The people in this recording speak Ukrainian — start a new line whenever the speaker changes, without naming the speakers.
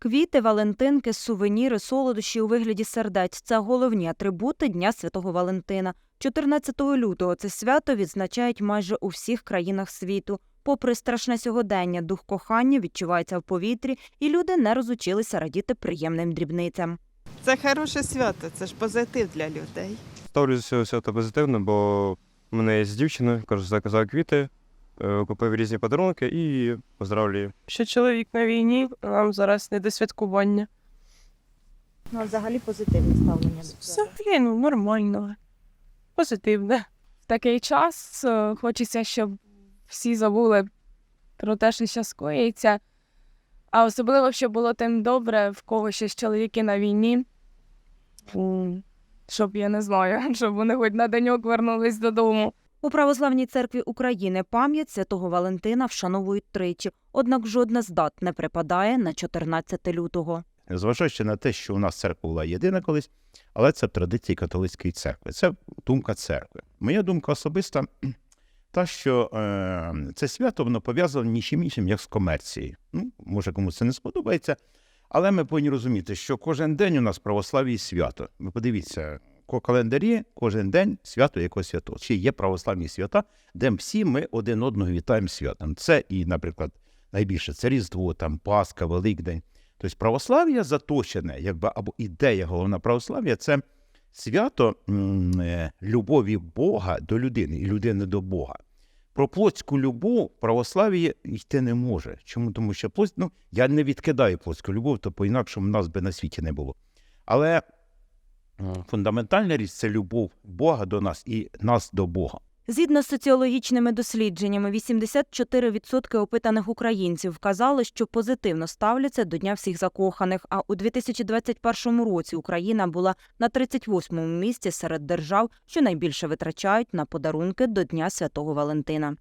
Квіти, валентинки, сувеніри, солодощі у вигляді сердець це головні атрибути Дня Святого Валентина. 14 лютого це свято відзначають майже у всіх країнах світу. Попри страшне сьогодення, дух кохання відчувається в повітрі, і люди не розучилися радіти приємним дрібницям.
Це хороше свято, це ж позитив для людей.
Ставлюся до цього свята позитивно, бо в мене є дівчина, кажу, заказав квіти, купив різні подарунки і поздравлюю.
що чоловік на війні, нам зараз не до святкування.
Ну, взагалі позитивне ставлення.
Взагалі, ну нормально. Позитивне. В такий час е, хочеться, щоб всі забули про те, що зараз коїться. А особливо, щоб було тим добре, в кого ще ж чоловіки на війні. М, Щоб я не знаю, щоб вони хоч на деньок вернулись додому.
У Православній церкві України пам'ять святого Валентина вшановують тричі, однак жодна з дат не припадає на 14 лютого.
Зважаючи на те, що у нас церква була єдина колись, але це традиції католицької церкви. Це думка церкви. Моя думка особиста та, що е, це свято воно пов'язано нічим іншим, як з комерцією. Ну, може, комусь це не сподобається, але ми повинні розуміти, що кожен день у нас православі свято. Ви подивіться, по календарі кожен день свято якогось свято. Ще є православні свята, де всі ми один одного вітаємо святом. Це і, наприклад, найбільше це Різдво, там Пасха, Великдень. Тобто православ'я заточене, якби або ідея головна православ'я це свято е, любові Бога до людини і людини до Бога. Про плотську любов в православ'ї йти не може. Чому? Тому що плоть, ну, я не відкидаю плотську любов, то по-інакшому нас би на світі не було. Але фундаментальна річ це любов Бога до нас і нас до Бога.
Згідно з соціологічними дослідженнями, 84% опитаних українців вказали, що позитивно ставляться до Дня всіх закоханих. А у 2021 році Україна була на 38-му місці серед держав, що найбільше витрачають на подарунки до Дня Святого Валентина.